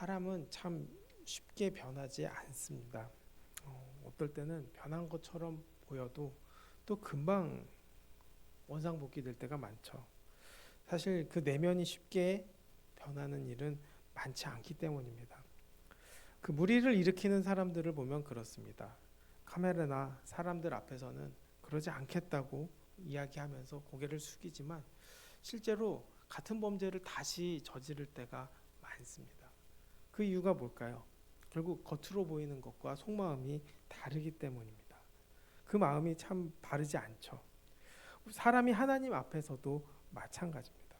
사람은 참 쉽게 변하지 않습니다. 어, 어떨 때는 변한 것처럼 보여도 또 금방 원상복귀 될 때가 많죠. 사실 그 내면이 쉽게 변하는 일은 많지 않기 때문입니다. 그 무리를 일으키는 사람들을 보면 그렇습니다. 카메라나 사람들 앞에서는 그러지 않겠다고 이야기하면서 고개를 숙이지만 실제로 같은 범죄를 다시 저지를 때가 많습니다. 그 이유가 뭘까요? 결국 겉으로 보이는 것과 속마음이 다르기 때문입니다. 그 마음이 참 바르지 않죠. 사람이 하나님 앞에서도 마찬가지입니다.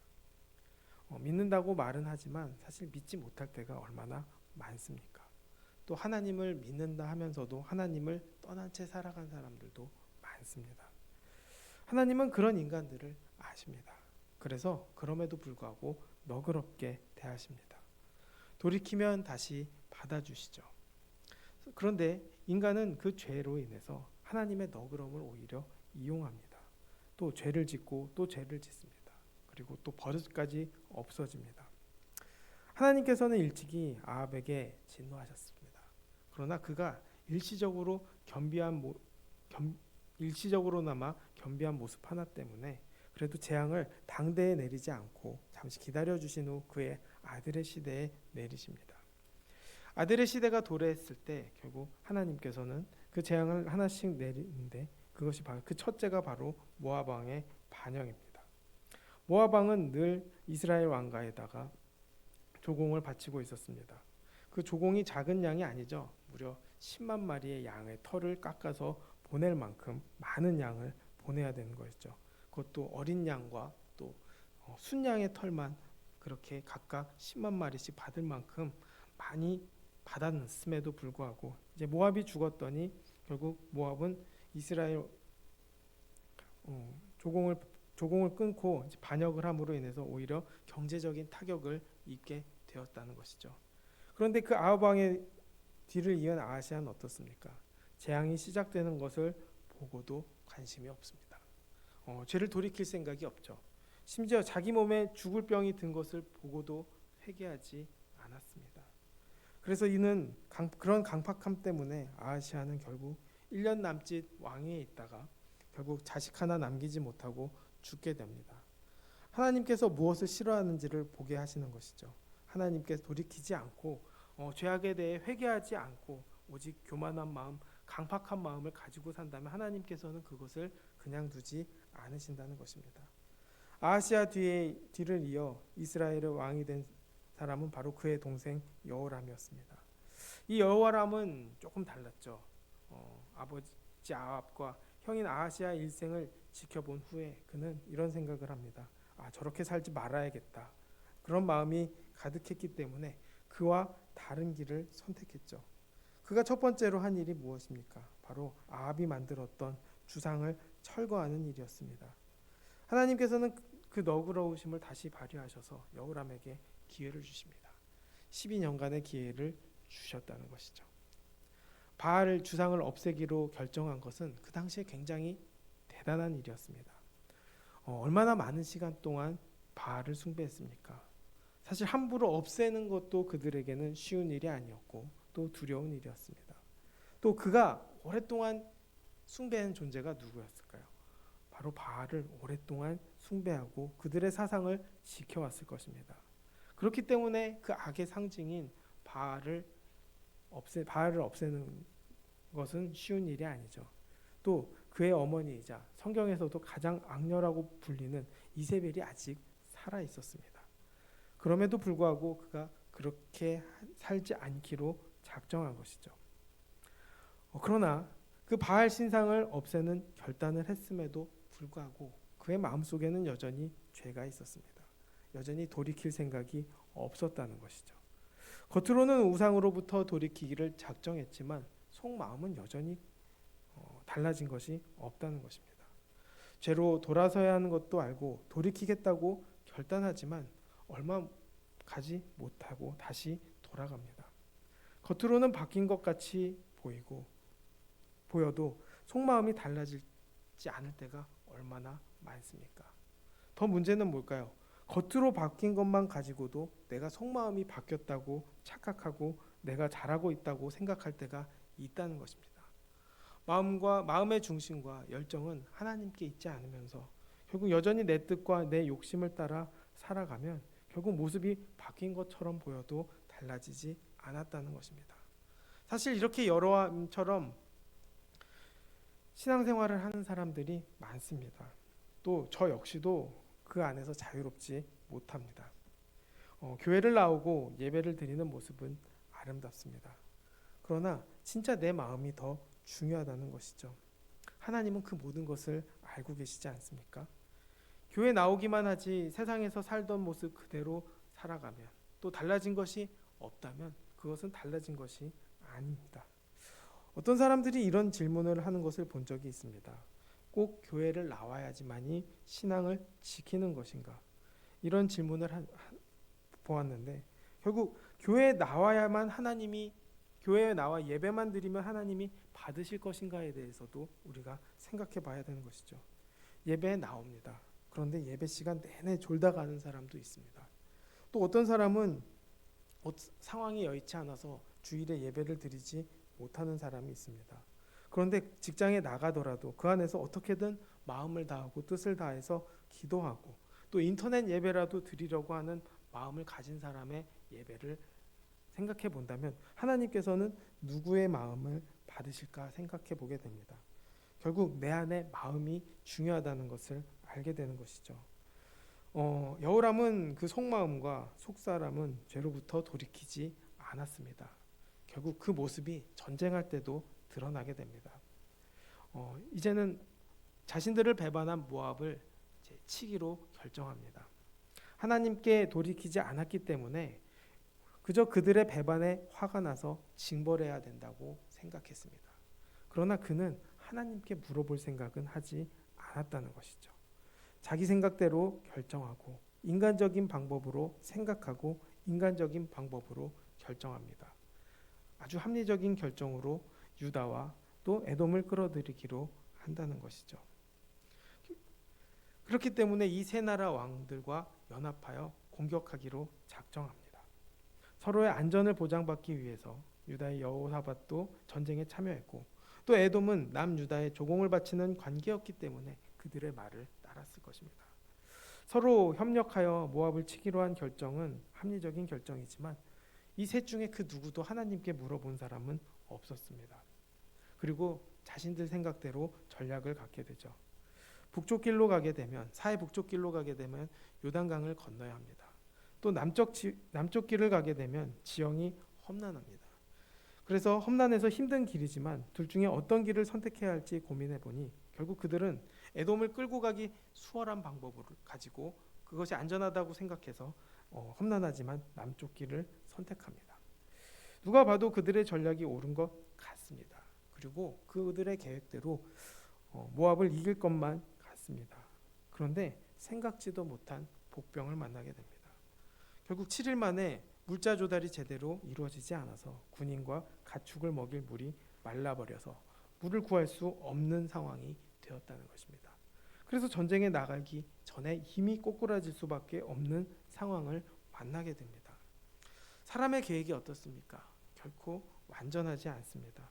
어, 믿는다고 말은 하지만 사실 믿지 못할 때가 얼마나 많습니까? 또 하나님을 믿는다 하면서도 하나님을 떠난 채 살아간 사람들도 많습니다. 하나님은 그런 인간들을 아십니다. 그래서 그럼에도 불구하고 너그럽게 대하십니다. 돌이키면 다시 받아주시죠. 그런데 인간은 그 죄로 인해서 하나님의 너그러움을 오히려 이용합니다. 또 죄를 짓고 또 죄를 짓습니다. 그리고 또 버릇까지 없어집니다. 하나님께서는 일찍이 아합에게 진노하셨습니다. 그러나 그가 일시적으로 겸비한 모, 겸, 일시적으로나마 겸비한 모습 하나 때문에 그래도 재앙을 당대에 내리지 않고 잠시 기다려 주신 후 그의 아들의 시대에 내리십니다. 아들의 시대가 도래했을 때 결국 하나님께서는 그 재앙을 하나씩 내리는데 그것이 바로 그 첫째가 바로 모압 왕의 반영입니다. 모압 왕은 늘 이스라엘 왕가에다가 조공을 바치고 있었습니다. 그 조공이 작은 양이 아니죠. 무려 10만 마리의 양의 털을 깎아서 보낼 만큼 많은 양을 보내야 되는 거였죠. 그것도 어린 양과 또 어, 순양의 털만 그렇게 각각 10만 마리씩 받을 만큼 많이 받았음에도 불구하고 이제 모압이 죽었더니 결국 모압은 이스라엘 어, 조공을 조공을 끊고 반역을 함으로 인해서 오히려 경제적인 타격을 입게 되었다는 것이죠. 그런데 그 아합 왕의 뒤를 이은 아하시아는 어떻습니까? 재앙이 시작되는 것을 보고도 관심이 없습니다. 어, 죄를 돌이킬 생각이 없죠. 심지어 자기 몸에 죽을 병이 든 것을 보고도 회개하지 않았습니다. 그래서 이는 강, 그런 강팍함 때문에 아하시아는 결국 1년 남짓 왕위에 있다가 결국 자식 하나 남기지 못하고 죽게 됩니다. 하나님께서 무엇을 싫어하는지를 보게 하시는 것이죠. 하나님께서 돌이키지 않고 어, 죄악에 대해 회개하지 않고 오직 교만한 마음, 강팍한 마음을 가지고 산다면 하나님께서는 그것을 그냥 두지 않으신다는 것입니다. 아시아 뒤에 뒤를 이어 이스라엘의 왕이 된 사람은 바로 그의 동생 여호람이었습니다. 이 여호람은 조금 달랐죠. 어, 아버지 아합과 형인 아하시아 일생을 지켜본 후에 그는 이런 생각을 합니다. 아 저렇게 살지 말아야겠다. 그런 마음이 가득했기 때문에 그와 다른 길을 선택했죠. 그가 첫 번째로 한 일이 무엇입니까? 바로 아합이 만들었던 주상을 철거하는 일이었습니다. 하나님께서는 그 너그러우심을 다시 발휘하셔서 여호람에게 기회를 주십니다. 12년간의 기회를 주셨다는 것이죠. 바알 주상을 없애기로 결정한 것은 그 당시에 굉장히 대단한 일이었습니다. 어, 얼마나 많은 시간 동안 바알을 숭배했습니까? 사실 함부로 없애는 것도 그들에게는 쉬운 일이 아니었고 또 두려운 일이었습니다. 또 그가 오랫동안 숭배한 존재가 누구였을까요? 바로 바알을 오랫동안 숭배하고 그들의 사상을 지켜왔을 것입니다. 그렇기 때문에 그 악의 상징인 바알을 없애 바알을 없애는 것은 쉬운 일이 아니죠. 또 그의 어머니이자 성경에서도 가장 악녀라고 불리는 이세벨이 아직 살아 있었습니다. 그럼에도 불구하고 그가 그렇게 살지 않기로 작정한 것이죠. 어, 그러나 그 바알 신상을 없애는 결단을 했음에도 불구하고 그의 마음속에는 여전히 죄가 있었습니다. 여전히 돌이킬 생각이 없었다는 것이죠. 겉으로는 우상으로부터 돌이키기를 작정했지만 속마음은 여전히 어, 달라진 것이 없다는 것입니다. 죄로 돌아서야 하는 것도 알고 돌이키겠다고 결단하지만 얼마 가지 못하고 다시 돌아갑니다. 겉으로는 바뀐 것 같이 보이고 보여도 속마음이 달라지지 않을 때가 얼마나 많습니까? 더 문제는 뭘까요? 겉으로 바뀐 것만 가지고도 내가 속마음이 바뀌었다고 착각하고 내가 잘하고 있다고 생각할 때가 있다는 것입니다. 마음과 마음의 중심과 열정은 하나님께 있지 않으면서 결국 여전히 내 뜻과 내 욕심을 따라 살아가면 결국 모습이 바뀐 것처럼 보여도 달라지지 않았다는 것입니다. 사실 이렇게 여로함처럼 신앙생활을 하는 사람들이 많습니다. 또 저 역시도 그 안에서 자유롭지 못합니다. 어, 교회를 나오고 예배를 드리는 모습은 아름답습니다. 그러나 진짜 내 마음이 더 중요하다는 것이죠. 하나님은 그 모든 것을 알고 계시지 않습니까? 교회 나오기만 하지 세상에서 살던 모습 그대로 살아가면 또 달라진 것이 없다면 그것은 달라진 것이 아닙니다. 어떤 사람들이 이런 질문을 하는 것을 본 적이 있습니다. 꼭 교회를 나와야지만이 신앙을 지키는 것인가? 이런 질문을 한, 한, 보았는데 결국 교회에 나와야만 하나님이 교회에 나와 예배만 드리면 하나님이 받으실 것인가에 대해서도 우리가 생각해 봐야 되는 것이죠. 예배에 나옵니다. 그런데 예배 시간 내내 졸다 가는 사람도 있습니다. 또 어떤 사람은 어- 상황이 여의치 않아서 주일에 예배를 드리지 못하는 사람이 있습니다. 그런데 직장에 나가더라도 그 안에서 어떻게든 마음을 다하고 뜻을 다해서 기도하고 또 인터넷 예배라도 드리려고 하는 마음을 가진 사람의 예배를 생각해 본다면 하나님께서는 누구의 마음을 받으실까 생각해 보게 됩니다. 결국 내 안에 마음이 중요하다는 것을 알게 되는 것이죠. 어, 여우람은 그 속마음과 속사람은 죄로부터 돌이키지 않았습니다. 결국 그 모습이 전쟁할 때도 드러나게 됩니다. 어, 이제는 자신들을 배반한 모압을 치기로 결정합니다. 하나님께 돌이키지 않았기 때문에 그저 그들의 배반에 화가 나서 징벌해야 된다고 생각했습니다. 그러나 그는 하나님께 물어볼 생각은 하지 않았다는 것이죠. 자기 생각대로 결정하고 인간적인 방법으로 생각하고 인간적인 방법으로 결정합니다. 아주 합리적인 결정으로 유다와 또 에돔을 끌어들이기로 한다는 것이죠. 그렇기 때문에 이 세 나라 왕들과 연합하여 공격하기로 작정합니다. 서로의 안전을 보장받기 위해서 유다의 여호사밧도 전쟁에 참여했고 또 에돔은 남유다에 조공을 바치는 관계였기 때문에 그들의 말을 따랐을 것입니다. 서로 협력하여 모압을 치기로 한 결정은 합리적인 결정이지만 이 셋 중에 그 누구도 하나님께 물어본 사람은 없었습니다. 그리고 자신들 생각대로 전략을 갖게 되죠. 북쪽 길로 가게 되면 사해 북쪽 길로 가게 되면 요단강을 건너야 합니다. 또 남쪽 지, 남쪽 길을 가게 되면 지형이 험난합니다. 그래서 험난해서 힘든 길이지만 둘 중에 어떤 길을 선택해야 할지 고민해 보니 결국 그들은 에돔을 끌고 가기 수월한 방법을 가지고 그것이 안전하다고 생각해서 어, 험난하지만 남쪽 길을 선택합니다. 누가 봐도 그들의 전략이 옳은 것 같습니다. 그리고 그들의 계획대로 어, 모압을 이길 것만 같습니다. 그런데 생각지도 못한 복병을 만나게 됩니다. 결국 7일 만에 물자 조달이 제대로 이루어지지 않아서 군인과 가축을 먹일 물이 말라버려서 물을 구할 수 없는 상황이 되었다는 것입니다. 그래서 전쟁에 나가기 전에 힘이 꼬꾸라질 수밖에 없는 상황을 만나게 됩니다. 사람의 계획이 어떻습니까? 결코 완전하지 않습니다.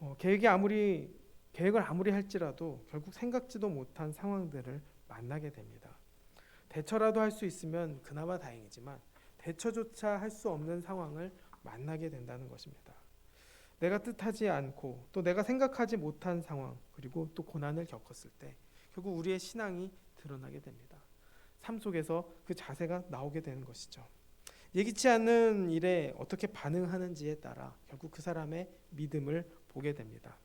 어, 계획이 아무리 계획을 아무리 할지라도 결국 생각지도 못한 상황들을 만나게 됩니다. 대처라도 할 수 있으면 그나마 다행이지만 대처조차 할 수 없는 상황을 만나게 된다는 것입니다. 내가 뜻하지 않고 또 내가 생각하지 못한 상황 그리고 또 고난을 겪었을 때 결국 우리의 신앙이 드러나게 됩니다. 삶 속에서 그 자세가 나오게 되는 것이죠. 예기치 않은 일에 어떻게 반응하는지에 따라 결국 그 사람의 믿음을 보게 됩니다.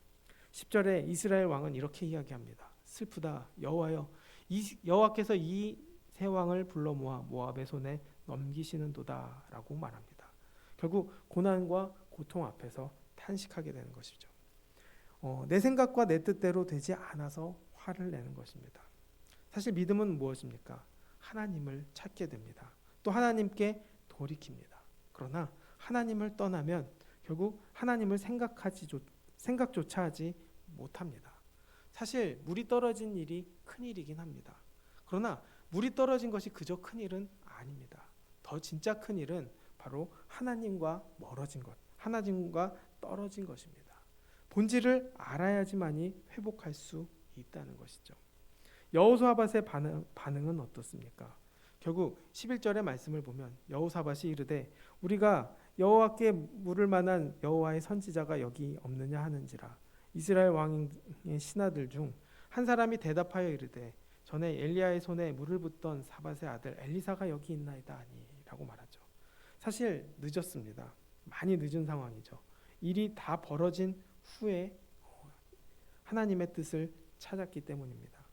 10절에 이스라엘 왕은 이렇게 이야기합니다. 슬프다 여호와여 이 여호와께서 이 세 왕을 불러 모아 모압의 손에 넘기시는도다라고 말합니다. 결국 고난과 고통 앞에서 탄식하게 되는 것이죠. 어, 내 생각과 내 뜻대로 되지 않아서 화를 내는 것입니다. 사실 믿음은 무엇입니까? 하나님을 찾게 됩니다. 또 하나님께 돌이킵니다. 그러나 하나님을 떠나면 결국 하나님을 생각하지 생각조차 하지 못합니다. 사실 물이 떨어진 일이 큰 일이긴 합니다. 그러나 물이 떨어진 것이 그저 큰 일은 아닙니다. 더 진짜 큰 일은 바로 하나님과 멀어진 것, 하나님과 떨어진 것입니다. 본질을 알아야지만이 회복할 수 있다는 것이죠. 여호사밧의 반응, 반응은 어떻습니까? 결국 11절의 말씀을 보면 여호사밧이 이르되 우리가 여호와께 물을 만한 여호와의 선지자가 여기 없느냐 하는지라 이스라엘 왕의 신하들 중 한 사람이 대답하여 이르되 전에 엘리야의 손에 물을 붓던 사밧의 아들 엘리사가 여기 있나이다 아니라고 말하죠. 사실 늦었습니다. 많이 늦은 상황이죠. 일이 다 벌어진 후에 하나님의 뜻을 찾았기 때문입니다.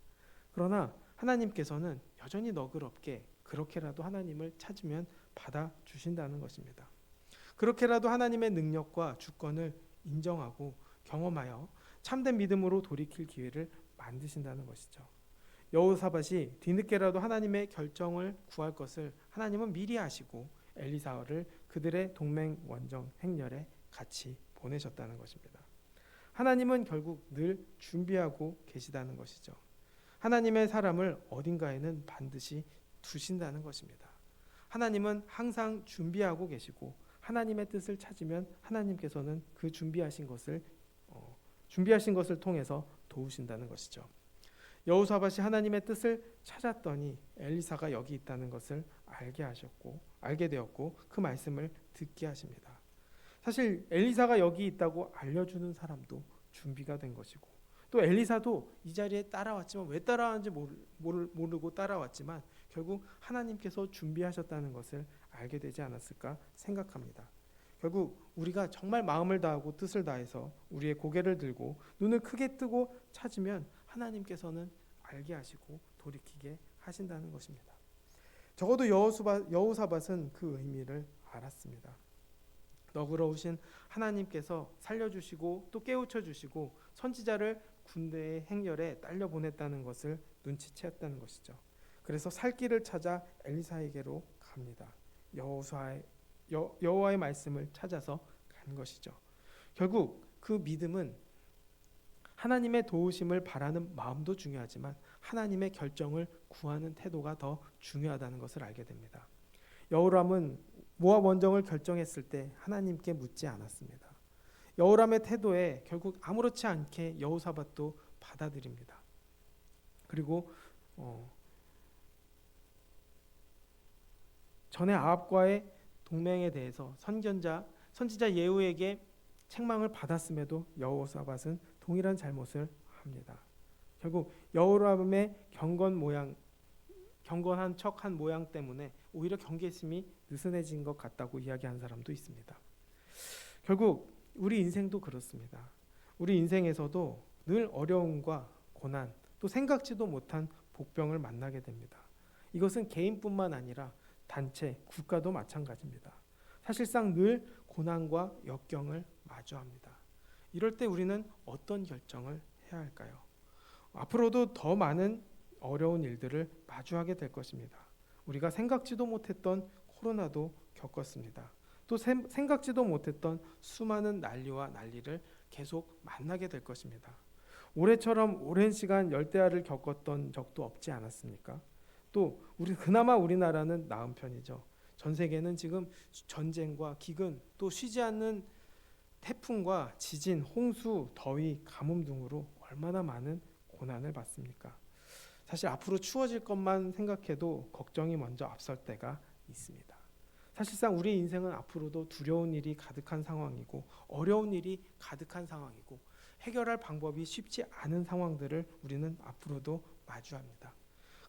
그러나 하나님께서는 여전히 너그럽게 그렇게라도 하나님을 찾으면 받아 주신다는 것입니다. 그렇게라도 하나님의 능력과 주권을 인정하고 경험하여 참된 믿음으로 돌이킬 기회를 만드신다는 것이죠. 여호사밧이 뒤늦게라도 하나님의 결정을 구할 것을 하나님은 미리 아시고 엘리사를 그들의 동맹 원정 행렬에 같이 보내셨다는 것입니다. 하나님은 결국 늘 준비하고 계시다는 것이죠. 하나님의 사람을 어딘가에는 반드시 두신다는 것입니다. 하나님은 항상 준비하고 계시고 하나님의 뜻을 찾으면 하나님께서는 그 준비하신 것을 어, 준비하신 것을 통해서 도우신다는 것이죠. 여호사밧이 하나님의 뜻을 찾았더니 엘리사가 여기 있다는 것을 알게 하셨고 알게 되었고 그 말씀을 듣게 하십니다. 사실 엘리사가 여기 있다고 알려주는 사람도 준비가 된 것이고 또 엘리사도 이 자리에 따라왔지만 왜 따라왔는지 모르고 따라왔지만 결국 하나님께서 준비하셨다는 것을 알게 되지 않았을까 생각합니다. 결국 우리가 정말 마음을 다하고 뜻을 다해서 우리의 고개를 들고 눈을 크게 뜨고 찾으면 하나님께서는 알게 하시고 돌이키게 하신다는 것입니다. 적어도 여호사밧은 그 의미를 알았습니다. 너그러우신 하나님께서 살려주시고 또 깨우쳐 주시고 선지자를 군대의 행렬에 딸려 보냈다는 것을 눈치채었다는 것이죠. 그래서 살 길을 찾아 엘리사에게로 갑니다. 여호수아의 여, 여호와의 말씀을 찾아서 간 것이죠. 결국 그 믿음은 하나님의 도우심을 바라는 마음도 중요하지만 하나님의 결정을 구하는 태도가 더 중요하다는 것을 알게 됩니다. 여호람은 모압 원정을 결정했을 때 하나님께 묻지 않았습니다. 여호람의 태도에 결국 아무렇지 않게 여호사밧도 받아들입니다. 그리고 어, 전에 아합과의 동맹에 대해서 선견자 선지자 예후에게 책망을 받았음에도 여호사밧은 동일한 잘못을 합니다. 결국 여호람의 경건 모양 경건한 척한 모양 때문에 오히려 경계심이 느슨해진 것 같다고 이야기한 사람도 있습니다. 결국 우리 인생도 그렇습니다. 우리 인생에서도 늘 어려움과 고난 또 생각지도 못한 복병을 만나게 됩니다. 이것은 개인뿐만 아니라 단체, 국가도 마찬가지입니다. 사실상 늘 고난과 역경을 마주합니다. 이럴 때 우리는 어떤 결정을 해야 할까요? 앞으로도 더 많은 어려운 일들을 마주하게 될 것입니다. 우리가 생각지도 못했던 코로나도 겪었습니다. 또 생각지도 못했던 수많은 난리와 난리를 계속 만나게 될 것입니다. 올해처럼 오랜 시간 열대야를 겪었던 적도 없지 않았습니까? 또 우리 그나마 우리나라는 나은 편이죠. 전 세계는 지금 전쟁과 기근 또 쉬지 않는 태풍과 지진, 홍수, 더위, 가뭄 등으로 얼마나 많은 고난을 받습니까? 사실 앞으로 추워질 것만 생각해도 걱정이 먼저 앞설 때가 있습니다. 사실상 우리 인생은 앞으로도 두려운 일이 가득한 상황이고 어려운 일이 가득한 상황이고 해결할 방법이 쉽지 않은 상황들을 우리는 앞으로도 마주합니다.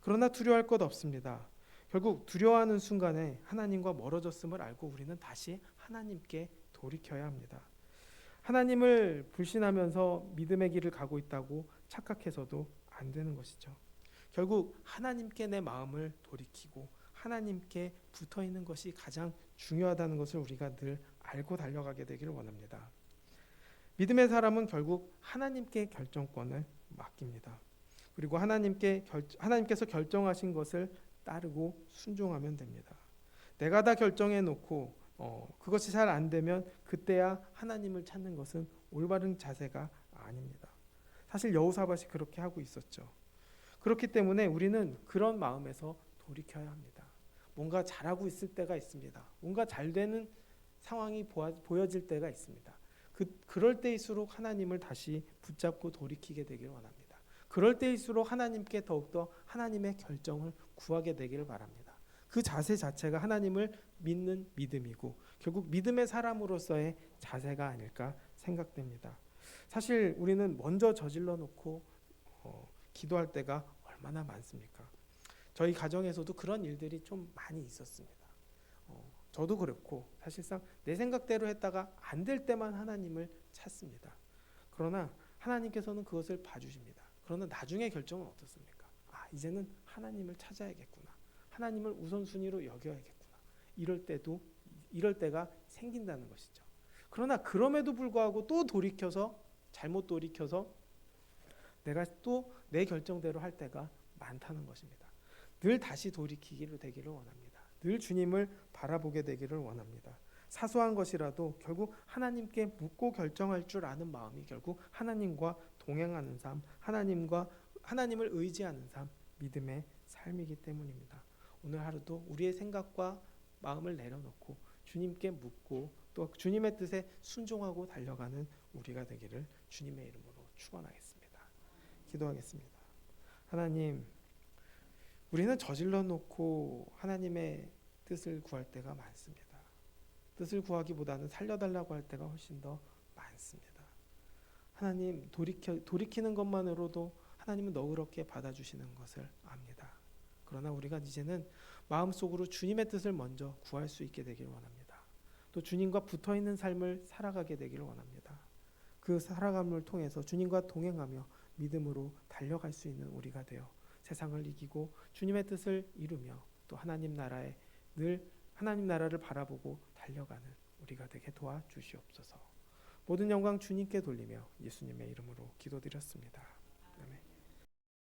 그러나 두려워할 것 없습니다. 결국 두려워하는 순간에 하나님과 멀어졌음을 알고 우리는 다시 하나님께 돌이켜야 합니다. 하나님을 불신하면서 믿음의 길을 가고 있다고 착각해서도 안 되는 것이죠. 결국 하나님께 내 마음을 돌이키고 하나님께 붙어 있는 것이 가장 중요하다는 것을 우리가 늘 알고 달려가게 되기를 원합니다. 믿음의 사람은 결국 하나님께 결정권을 맡깁니다. 그리고 하나님께 결, 하나님께서 결정하신 것을 따르고 순종하면 됩니다. 내가 다 결정해 놓고 어, 그것이 잘 안 되면 그때야 하나님을 찾는 것은 올바른 자세가 아닙니다. 사실 여호사밧이 그렇게 하고 있었죠. 그렇기 때문에 우리는 그런 마음에서 돌이켜야 합니다. 뭔가 잘하고 있을 때가 있습니다. 뭔가 잘 되는 상황이 보아, 보여질 때가 있습니다. 그 그럴 때일수록 하나님을 다시 붙잡고 돌이키게 되길 원합니다. 그럴 때일수록 하나님께 더욱더 하나님의 결정을 구하게 되기를 바랍니다. 그 자세 자체가 하나님을 믿는 믿음이고 결국 믿음의 사람으로서의 자세가 아닐까 생각됩니다. 사실 우리는 먼저 저질러 놓고 어, 기도할 때가 얼마나 많습니까? 저희 가정에서도 그런 일들이 좀 많이 있었습니다. 어, 저도 그렇고 사실상 내 생각대로 했다가 안 될 때만 하나님을 찾습니다. 그러나 하나님께서는 그것을 봐주십니다. 그러나 나중에 결정은 어떻습니까? 아 이제는 하나님을 찾아야겠구나. 하나님을 우선순위로 여겨야겠구나. 이럴 때도 이럴 때가 생긴다는 것이죠. 그러나 그럼에도 불구하고 또 돌이켜서 잘못 돌이켜서 내가 또 내 결정대로 할 때가 많다는 것입니다. 늘 다시 돌이키기를 되기를 원합니다. 늘 주님을 바라보게 되기를 원합니다. 사소한 것이라도 결국 하나님께 묻고 결정할 줄 아는 마음이 결국 하나님과 동행하는 삶, 하나님과 하나님을 의지하는 삶, 믿음의 삶이기 때문입니다. 오늘 하루도 우리의 생각과 마음을 내려놓고 주님께 묻고 또 주님의 뜻에 순종하고 달려가는 우리가 되기를 주님의 이름으로 축원하겠습니다. 기도하겠습니다. 하나님, 우리는 저질러 놓고 하나님의 뜻을 구할 때가 많습니다. 뜻을 구하기보다는 살려달라고 할 때가 훨씬 더 많습니다. 하나님 돌이켜 돌이키는 것만으로도 하나님은 너그럽게 받아주시는 것을 압니다. 그러나 우리가 이제는 마음속으로 주님의 뜻을 먼저 구할 수 있게 되길 원합니다. 또 주님과 붙어 있는 삶을 살아가게 되기를 원합니다. 그 살아감을 통해서 주님과 동행하며 믿음으로 달려갈 수 있는 우리가 되어 세상을 이기고 주님의 뜻을 이루며 또 하나님 나라에 늘 하나님 나라를 바라보고 달려가는 우리가 되게 도와주시옵소서. 모든 영광 주님께 돌리며 예수님의 이름으로 기도드렸습니다.